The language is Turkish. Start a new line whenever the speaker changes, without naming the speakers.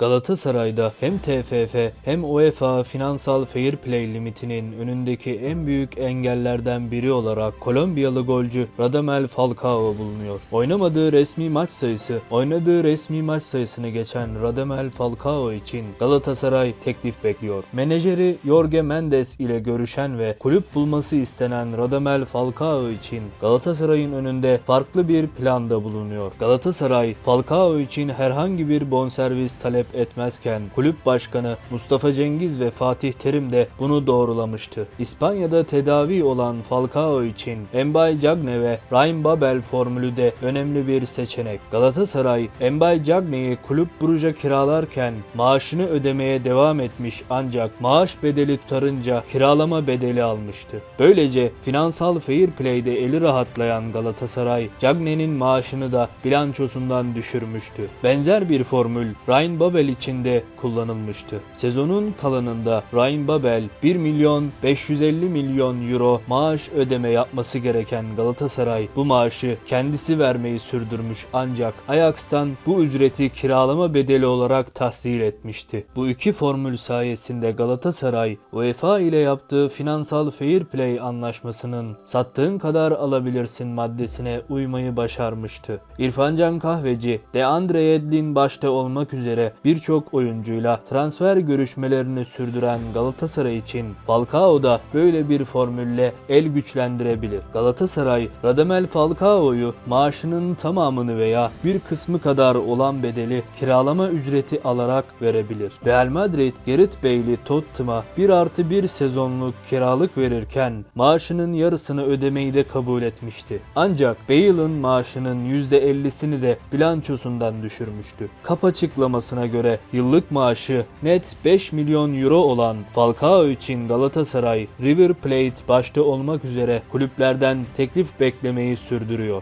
Galatasaray'da hem TFF hem UEFA finansal fair play limitinin önündeki en büyük engellerden biri olarak Kolombiyalı golcü Radamel Falcao bulunuyor. Oynamadığı resmi maç sayısı, oynadığı resmi maç sayısını geçen Radamel Falcao için Galatasaray teklif bekliyor. Menajeri Jorge Mendes ile görüşen ve kulüp bulması istenen Radamel Falcao için Galatasaray'ın önünde farklı bir planda bulunuyor. Galatasaray, Falcao için herhangi bir bonservis talep etmezken kulüp başkanı Mustafa Cengiz ve Fatih Terim de bunu doğrulamıştı. İspanya'da tedavi olan Falcao için Mbay Cagne ve Ryan Babel formülü de önemli bir seçenek. Galatasaray, Mbay Cagne'yi kulüp Brugge'a kiralarken maaşını ödemeye devam etmiş ancak maaş bedeli tutarınca kiralama bedeli almıştı. Böylece finansal fair play'de eli rahatlayan Galatasaray, Cagne'nin maaşını da bilançosundan düşürmüştü. Benzer bir formül Ryan Babel için de kullanılmıştı. Sezonun kalanında Ryan Babel 1 milyon 550 milyon euro maaş ödeme yapması gereken Galatasaray bu maaşı kendisi vermeyi sürdürmüş ancak Ajax'tan bu ücreti kiralama bedeli olarak tahsil etmişti. Bu iki formül sayesinde Galatasaray UEFA ile yaptığı finansal fair play anlaşmasının sattığın kadar alabilirsin maddesine uymayı başarmıştı. İrfancan Kahveci, DeAndre Yedlin başta olmak üzere birçok oyuncuyla transfer görüşmelerini sürdüren Galatasaray için Falcao da böyle bir formülle el güçlendirebilir. Galatasaray, Radamel Falcao'yu maaşının tamamını veya bir kısmı kadar olan bedeli kiralama ücreti alarak verebilir. Real Madrid, Gerrit Bale'i Tottenham'a 1 artı 1 sezonluk kiralık verirken maaşının yarısını ödemeyi de kabul etmişti. Ancak Bale'ın maaşının %50'sini de bilançosundan düşürmüştü. Kap açıklamasına göre yıllık maaşı net 5 milyon euro olan Falcao için Galatasaray, River Plate başta olmak üzere kulüplerden teklif beklemeyi sürdürüyor.